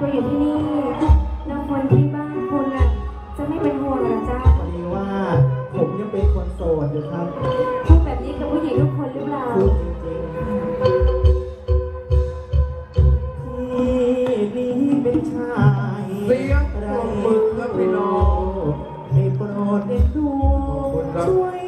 ตัวอยู่ที่นี่แล้วคนที่บ้านคุณน่ะจะไม่เป็นห่วงเหรอจ๊ะพอดีว่าผมยังเป็นคนโสดอยู่ครับพูดแบบนี้กับผู้หญิงทุกคนหรือเปล่าที่นี้เป็นชายเสียงปรบมือครับพี่น้องให้โปรดเอ็นดูช่วย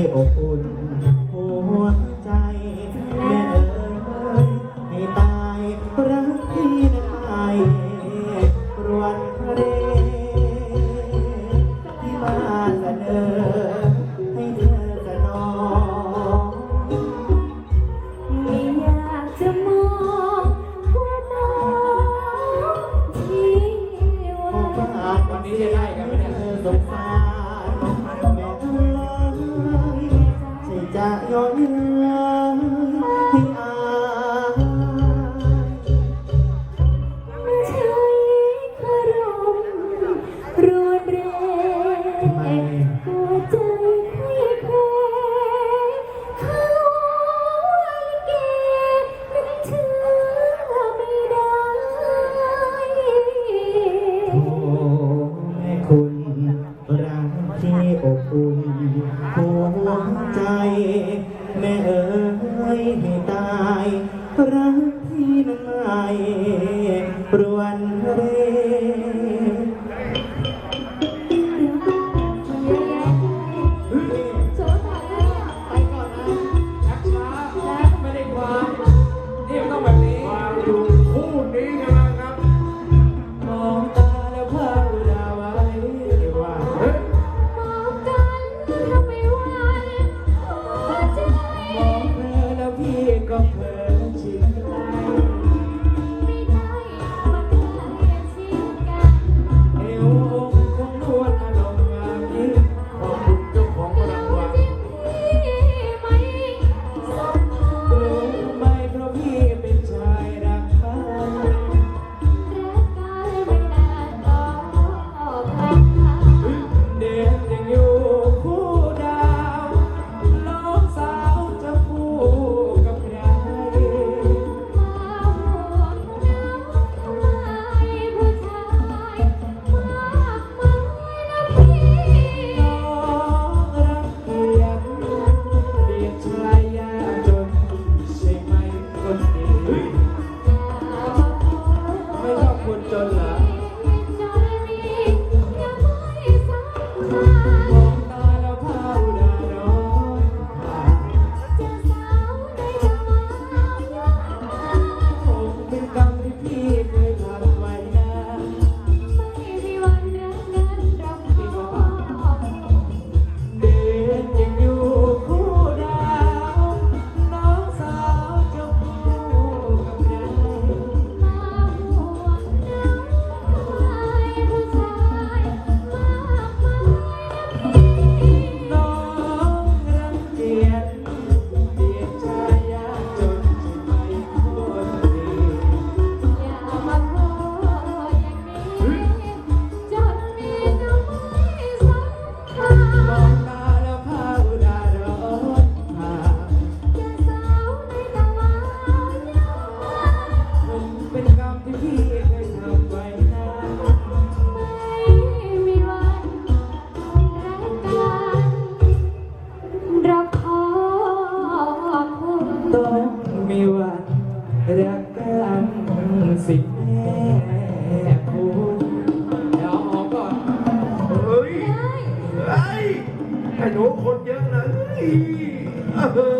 Okay, oh, oh. love. รักที่นั้นไม่รวนเร Amen. ลำสิแม่คุณเดี๋ยวออกก่อนเฮ้ย เฮ้ยไอ้หนูคนเยอะนะเฮ้ยเฮ้